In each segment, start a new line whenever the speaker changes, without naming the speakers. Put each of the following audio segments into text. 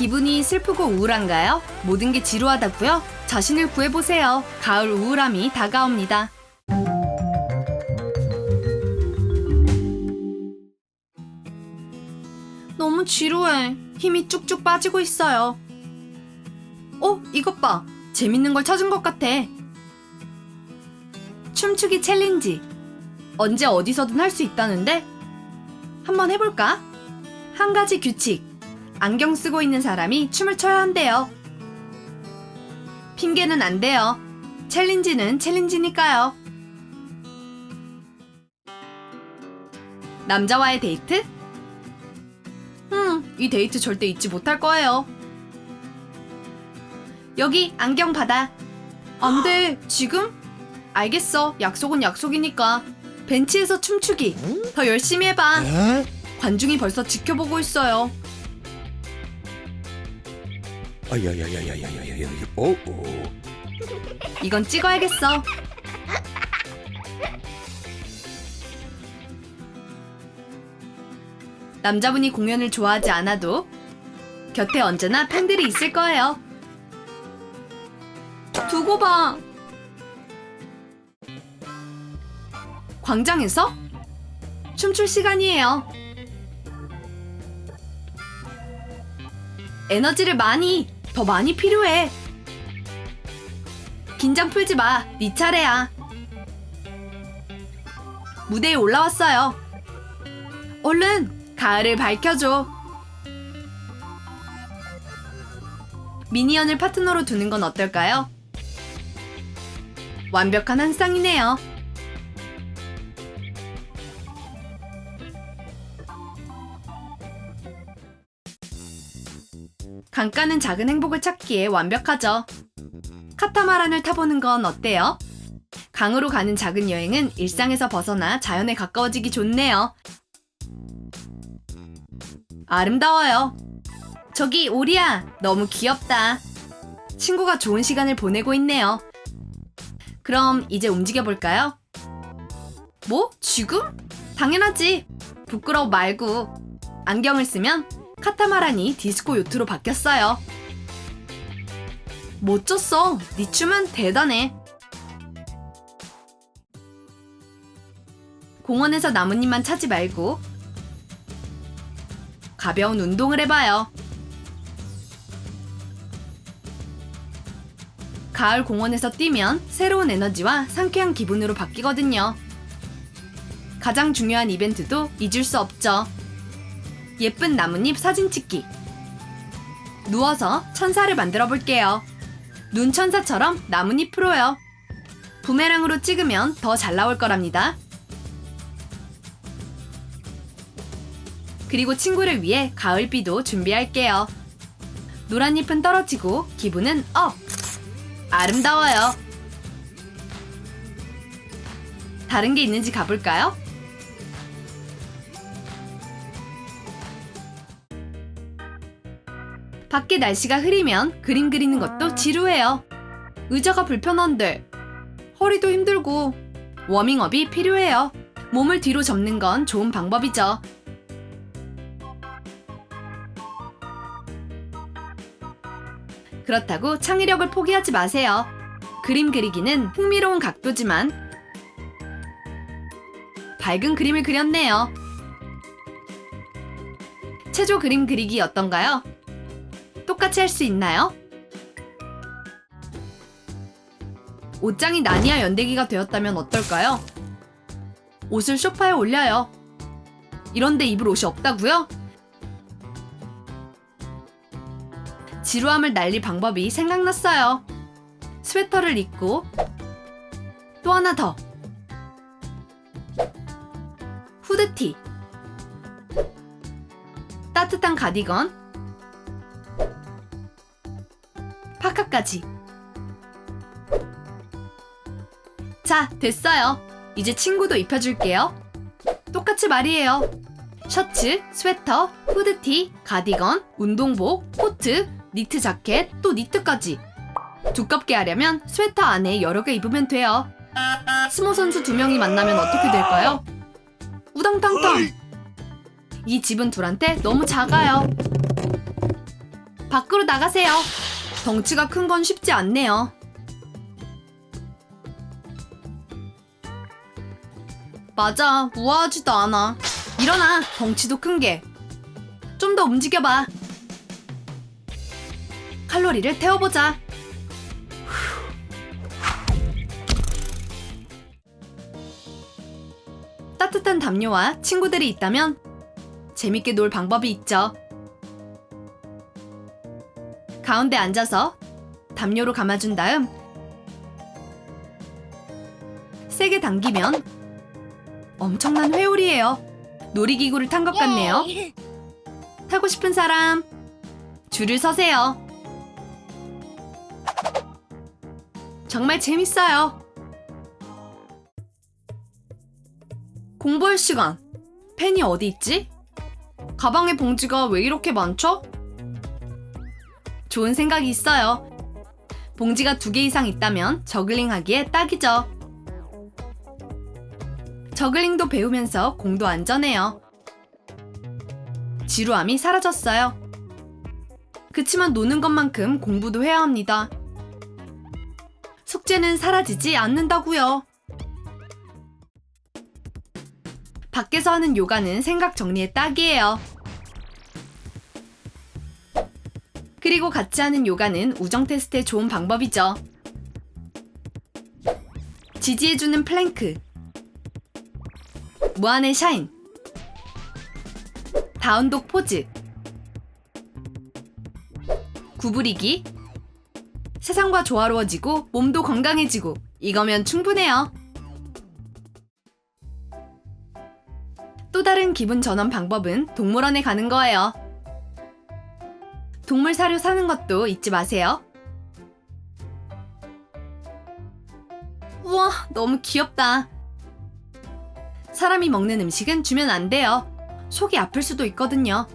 기분이 슬프고 우울한가요? 모든 게 지루하다고요? 자신을 구해보세요. 가을 우울함이 다가옵니다. 너무 지루해. 힘이 쭉쭉 빠지고 있어요. 어, 이것 봐. 재밌는 걸 찾은 것 같아. 춤추기 챌린지. 언제 어디서든 할 수 있다는데? 한번 해볼까? 한 가지 규칙. 안경 쓰고 있는 사람이 춤을 춰야 한대요. 핑계는 안 돼요. 챌린지는 챌린지니까요. 남자와의 데이트? 음, 이 데이트 절대 잊지 못할 거예요. 여기 안경 받아. 안 돼, 지금? 알겠어, 약속은 약속이니까. 벤치에서 춤추기. 더 열심히 해봐. 관중이 벌써 지켜보고 있어요.
아야야야야야야야야. 어? 어.
이건 찍어야겠어. 남자분이 공연을 좋아하지 않아도 곁에 언제나 팬들이 있을 거예요. 두고 봐. 광장에서 춤출 시간이에요. 에너지를 많이, 더 많이 필요해. 긴장 풀지 마. 네 차례야. 무대에 올라왔어요. 얼른 가을을 밝혀줘. 미니언을 파트너로 두는 건 어떨까요? 완벽한 한 쌍이네요. 강가는 작은 행복을 찾기에 완벽하죠. 카타마란을 타보는 건 어때요? 강으로 가는 작은 여행은 일상에서 벗어나 자연에 가까워지기 좋네요. 아름다워요. 저기 오리야, 너무 귀엽다. 친구가 좋은 시간을 보내고 있네요. 그럼 이제 움직여 볼까요? 뭐? 지금? 당연하지. 부끄러워 말고. 안경을 쓰면 카타마란이 디스코 요트로 바뀌었어요. 멋졌어. 네 춤은 대단해. 공원에서 나뭇잎만 차지 말고 가벼운 운동을 해봐요. 가을 공원에서 뛰면 새로운 에너지와 상쾌한 기분으로 바뀌거든요. 가장 중요한 이벤트도 잊을 수 없죠. 예쁜 나뭇잎 사진 찍기. 누워서 천사를 만들어 볼게요. 눈 천사처럼 나뭇잎 프로요. 부메랑으로 찍으면 더 잘 나올 거랍니다. 그리고 친구를 위해 가을비도 준비할게요. 노란 잎은 떨어지고 기분은 업! 아름다워요. 다른 게 있는지 가볼까요? 밖에 날씨가 흐리면 그림 그리는 것도 지루해요. 의자가 불편한데 허리도 힘들고 워밍업이 필요해요. 몸을 뒤로 접는 건 좋은 방법이죠. 그렇다고 창의력을 포기하지 마세요. 그림 그리기는 흥미로운 각도지만 밝은 그림을 그렸네요. 체조 그림 그리기 어떤가요? 똑같이 할 수 있나요? 옷장이 나니아 연대기가 되었다면 어떨까요? 옷을 소파에 올려요. 이런데 입을 옷이 없다고요? 지루함을 날릴 방법이 생각났어요. 스웨터를 입고 또 하나 더. 후드티. 따뜻한 가디건. 파카까지. 자, 됐어요. 이제 친구도 입혀줄게요. 똑같이 말이에요. 셔츠, 스웨터, 후드티, 가디건, 운동복, 코트, 니트 자켓, 또 니트까지. 두껍게 하려면 스웨터 안에 여러 개 입으면 돼요. 스모 선수 두 명이 만나면 어떻게 될까요? 우당탕탕! 이 집은 둘한테 너무 작아요. 밖으로 나가세요. 덩치가 큰 건 쉽지 않네요. 맞아, 우아하지도 않아. 일어나, 덩치도 큰 게. 좀 더 움직여봐. 칼로리를 태워보자. 따뜻한 담요와 친구들이 있다면 재밌게 놀 방법이 있죠. 가운데 앉아서 담요로 감아준 다음 세게 당기면 엄청난 회오리예요. 놀이기구를 탄 것 같네요. 타고 싶은 사람 줄을 서세요. 정말 재밌어요. 공부할 시간. 펜이 어디 있지? 가방에 봉지가 왜 이렇게 많죠? 좋은 생각이 있어요. 봉지가 두 개 이상 있다면 저글링 하기에 딱이죠. 저글링도 배우면서 공도 안전해요. 지루함이 사라졌어요. 그치만 노는 것만큼 공부도 해야 합니다. 숙제는 사라지지 않는다고요. 밖에서 하는 요가는 생각 정리에 딱이에요. 그리고 같이 하는 요가는 우정 테스트에 좋은 방법이죠. 지지해주는 플랭크, 무한의 샤인, 다운독 포즈, 구부리기, 세상과 조화로워지고 몸도 건강해지고 이거면 충분해요. 또 다른 기분 전환 방법은 동물원에 가는 거예요. 동물 사료 사는 것도 잊지 마세요. 우와, 너무 귀엽다. 사람이 먹는 음식은 주면 안 돼요. 속이 아플 수도 있거든요.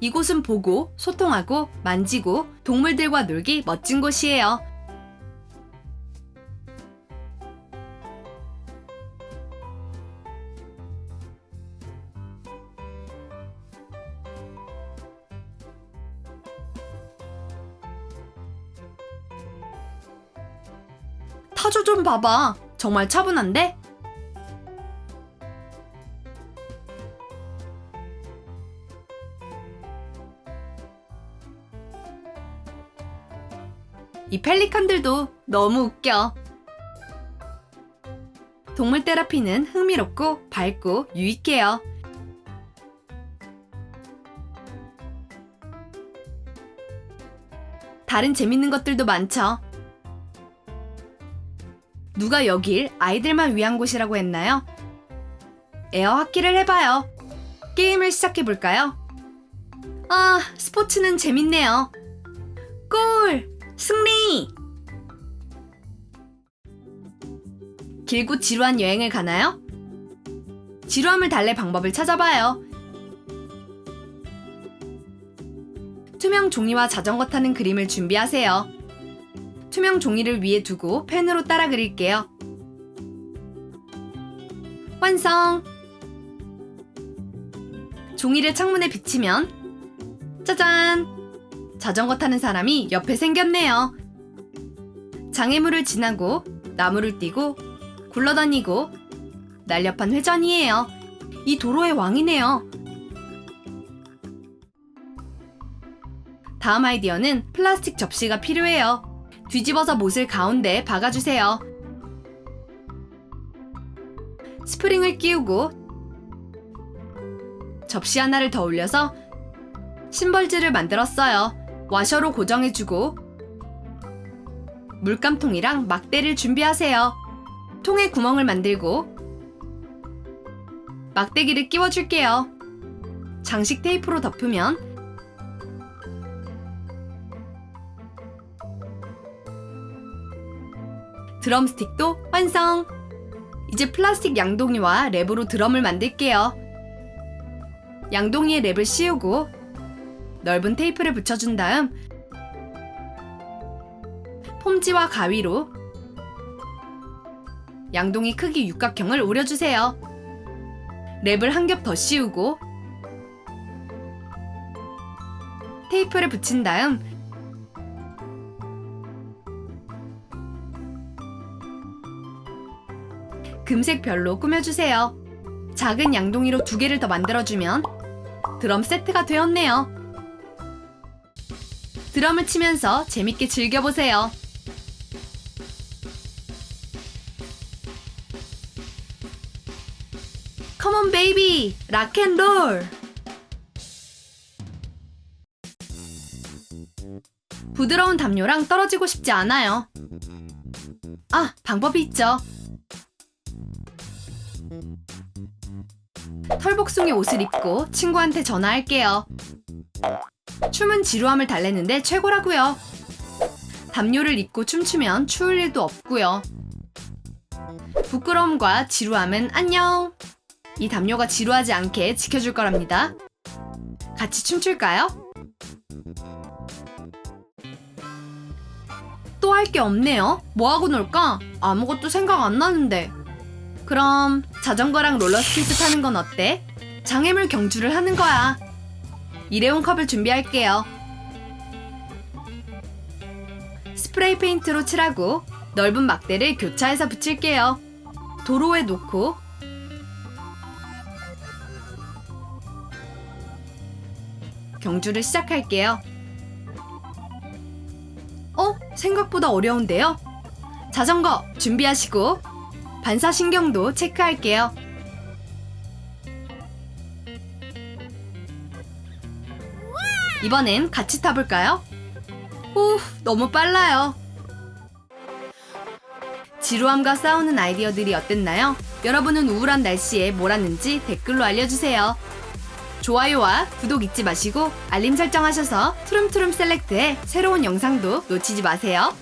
이곳은 보고, 소통하고, 만지고, 동물들과 놀기 멋진 곳이에요. 타조 좀 봐봐. 정말 차분한데? 이 펠리칸들도 너무 웃겨. 동물 테라피는 흥미롭고 밝고 유익해요. 다른 재밌는 것들도 많죠. 누가 여길 아이들만 위한 곳이라고 했나요? 에어 하키를 해봐요. 게임을 시작해볼까요? 아, 스포츠는 재밌네요. 골! 승리! 길고 지루한 여행을 가나요? 지루함을 달랠 방법을 찾아봐요. 투명 종이와 자전거 타는 그림을 준비하세요. 투명 종이를 위에 두고 펜으로 따라 그릴게요. 완성! 종이를 창문에 비치면 짜잔! 자전거 타는 사람이 옆에 생겼네요. 장애물을 지나고 나무를 뛰고 굴러다니고 날렵한 회전이에요. 이 도로의 왕이네요. 다음 아이디어는 플라스틱 접시가 필요해요. 뒤집어서 못을 가운데에 박아주세요. 스프링을 끼우고 접시 하나를 더 올려서 심벌즈를 만들었어요. 와셔로 고정해주고 물감통이랑 막대를 준비하세요. 통에 구멍을 만들고 막대기를 끼워줄게요. 장식 테이프로 덮으면 드럼스틱도 완성! 이제 플라스틱 양동이와 랩으로 드럼을 만들게요. 양동이에 랩을 씌우고 넓은 테이프를 붙여준 다음 폼지와 가위로 양동이 크기 육각형을 오려주세요. 랩을 한 겹 더 씌우고 테이프를 붙인 다음 금색 별로 꾸며주세요. 작은 양동이로 두 개를 더 만들어주면 드럼 세트가 되었네요. 드럼을 치면서 재밌게 즐겨보세요. 컴온 베이비! 락앤롤! 부드러운 담요랑 떨어지고 싶지 않아요. 아, 방법이 있죠. 털복숭이 옷을 입고 친구한테 전화할게요. 춤은 지루함을 달래는데 최고라고요. 담요를 입고 춤추면 추울 일도 없고요. 부끄러움과 지루함은 안녕. 이 담요가 지루하지 않게 지켜줄 거랍니다. 같이 춤출까요? 또 할 게 없네요. 뭐 하고 놀까? 아무것도 생각 안 나는데. 그럼 자전거랑 롤러스케이트 타는 건 어때? 장애물 경주를 하는 거야. 일회용 컵을 준비할게요. 스프레이 페인트로 칠하고 넓은 막대를 교차해서 붙일게요. 도로에 놓고 경주를 시작할게요. 어? 생각보다 어려운데요? 자전거 준비하시고 반사신경도 체크할게요. 이번엔 같이 타볼까요? 오, 너무 빨라요. 지루함과 싸우는 아이디어들이 어땠나요? 여러분은 우울한 날씨에 뭘 하는지 댓글로 알려주세요. 좋아요와 구독 잊지 마시고 알림 설정하셔서 트름트름 셀렉트의 새로운 영상도 놓치지 마세요.